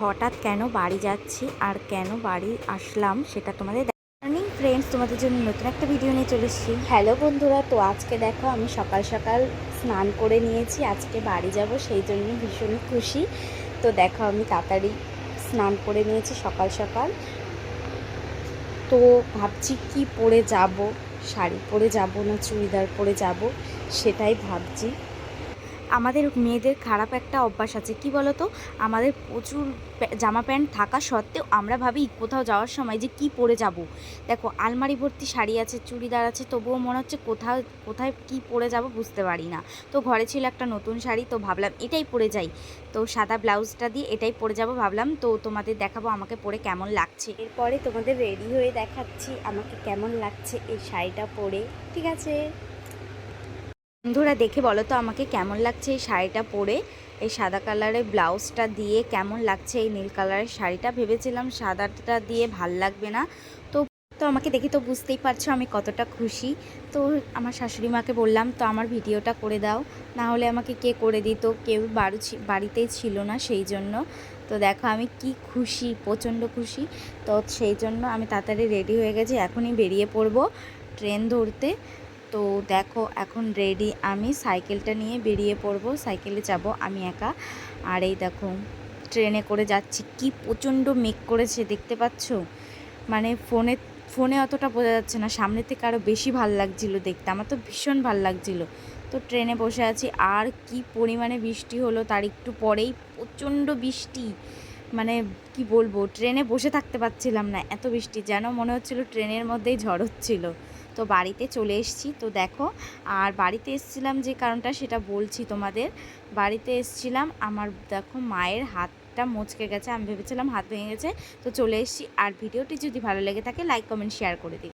হঠাৎ কেন বাড়ি যাচ্ছি আর কেন বাড়ি আসলাম সেটা তোমাদের মর্নিং ফ্রেন্ডস তোমাদের জন্য নতুন একটা ভিডিও নিয়ে চলে এসেছি। হ্যালো বন্ধুরা, তো আজকে দেখো আমি সকাল সকাল স্নান করে নিয়েছি, আজকে বাড়ি যাব, সেই জন্য ভীষণ খুশি। তো দেখো আমি তাড়াতাড়ি স্নান করে নিয়েছি সকাল সকাল। তো ভাবছি কি পরে যাব, শাড়ি পরে যাব না চুড়িদার পরে যাব, সেটাই ভাবছি। আমাদের মেয়েদের খারাপ একটা অভ্যাস আছে। কি বলো তো আমাদের প্রচুর জামা প্যান্ট থাকা সত্ত্বেও আমরা ভাবি কোথাও যাওয়ার সময় যে কি পরে যাব। দেখো, আলমারি ভর্তি শাড়ি আছে, চুড়িদার আছে, তবুও মনে হচ্ছে কোথাও, কোথায় কি পরে যাব বুঝতে পারি না। তো ঘরে ছিল একটা নতুন শাড়ি, তো ভাবলাম এটাই পরে যাই। তো সাদা ব্লাউজটা দিয়ে এটাই পরে যাব ভাবলাম। তো তোমাদের দেখাবো আমাকে পরে কেমন লাগছে। এরপরে তোমাদের রেডি হয়ে দেখাচ্ছি আমাকে কেমন লাগছে এই শাড়িটা পরে। ঠিক আছে? বন্ধুরা, দেখে বলো তো আমাকে কেমন লাগছে এই শাড়িটা পরে? এই সাদা কালারের ব্লাউজটা দিয়ে কেমন লাগছে? এই নীল কালারের শাড়িটা ভেবেছিলাম সাদাটা দিয়ে ভালো লাগবে না। তো তো আমাকে দেখে তো বুঝতেই পারছ আমি কতটা খুশি। তো আমার শাশুড়ি মাকে বললাম, তো আমার ভিডিওটা করে দাও। না হলে আমাকে কে করে দিত? কেউ বাড়ি বাড়িতেই ছিল না সেই জন্য। তো দেখো আমি কি খুশি, প্রচণ্ড খুশি। তো সেই জন্য আমি তাড়াতাড়ি রেডি হয়ে গেছি। এখনই বেরিয়ে পড়ব ট্রেন ধরতে। তো দেখো, এখন রেডি আমি সাইকেলটা নিয়ে বেরিয়ে পড়ব। সাইকেলে যাব আমি একা। আর এই দেখো, ট্রেনে করে যাচ্ছি। কি প্রচণ্ড মেঘ করেছে, দেখতে পাচ্ছ? মানে ফোনে ফোনে অতটা বোঝা যাচ্ছে না। সামনে থেকে আরও বেশি ভালো লাগছিল দেখতে। আমার তো ভীষণ ভালো লাগছিল। তো ট্রেনে বসে আছি। আর কি পরিমাণে বৃষ্টি হলো তার একটু পরেই। প্রচণ্ড বৃষ্টি। মানে কি বলব, ট্রেনে বসে থাকতে পারছিলাম না। এত বৃষ্টি যেন মনে হচ্ছিল ট্রেনের মধ্যেই ঝড় হচ্ছিল। তো বাড়িতে চলে এসেছি। তো দেখো, আর বাড়িতে এসেছিলাম যে কারণটা সেটা বলছি তোমাদের। বাড়িতে এসেছিলাম, আমার দেখো মায়ের হাতটা মচকে গেছে, আমি ভেবেছিলাম হাত ভেঙে গেছে। তো চলে এসেছি, আর ভিডিওটি যদি ভালো লেগে থাকে লাইক কমেন্ট শেয়ার করে দিই